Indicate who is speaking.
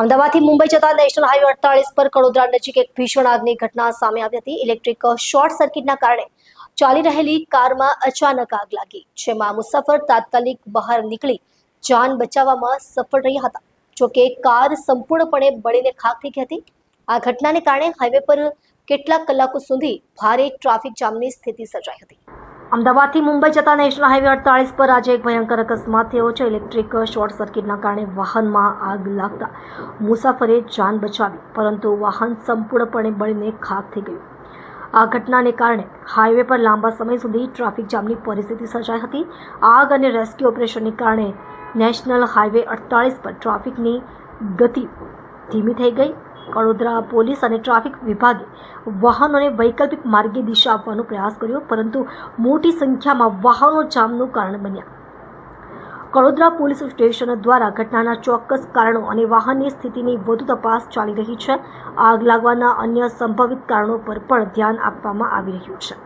Speaker 1: અમદાવાદથી મુંબઈ જતા national highway અડતાલીસ પર કડોદરા નજીક એક ભીષણ આગની ઘટના સામે આવી હતી. ઇલેક્ટ્રિક શોર્ટ સર્કિટના કારણે ચાલી રહેલી કારમાં અચાનક આગ લાગી, જેમાં મુસાફર તાત્કાલિક બહાર નીકળી જાન બચાવવામાં સફળ રહ્યા હતા. જોકે કાર સંપૂર્ણપણે બળીને ખાક થઈ ગઈ હતી. આ ઘટનાને કારણે હાઈવે પર કેટલાક કલાકો સુધી ભારે ટ્રાફિક જામની સ્થિતિ સર્જાઈ હતી. અમદાવાદથી મુંબઈ જતા નેશનલ હાઈવે અડતાળીસ પર આજે એક ભયંકર અકસ્માત થયો છે. ઇલેક્ટ્રિક શોર્ટ સર્કિટના કારણે વાહનમાં આગ લાગતા મુસાફરે જાન બચાવી, પરંતુ વાહન સંપૂર્ણપણે બળીને ખાક થઈ ગયું. આ ઘટનાને કારણે હાઈવે પર લાંબા સમય સુધી ટ્રાફિક જામની પરિસ્થિતિ સર્જાઈ હતી. આગ અને રેસ્ક્યુ ઓપરેશનને કારણે નેશનલ હાઈવે અડતાળીસ પર ટ્રાફિકની ગતિ ધીમી થઈ ગઈ. કડોદરા પોલીસ અને ટ્રાફિક વિભાગે વાહનોને વૈકલ્પિક માર્ગે દિશા આપવાનો પ્રયાસ કર્યો, પરંતુ મોટી સંખ્યામાં વાહનો જામનું કારણ બન્યા. કડોદરા પોલીસ સ્ટેશન દ્વારા ઘટનાના ચોક્કસ કારણો અને વાહનની સ્થિતિની વધુ તપાસ ચાલી રહી છે. આગ લાગવાના અન્ય સંભવિત કારણો પર પણ ધ્યાન આપવામાં આવી રહ્યું છે.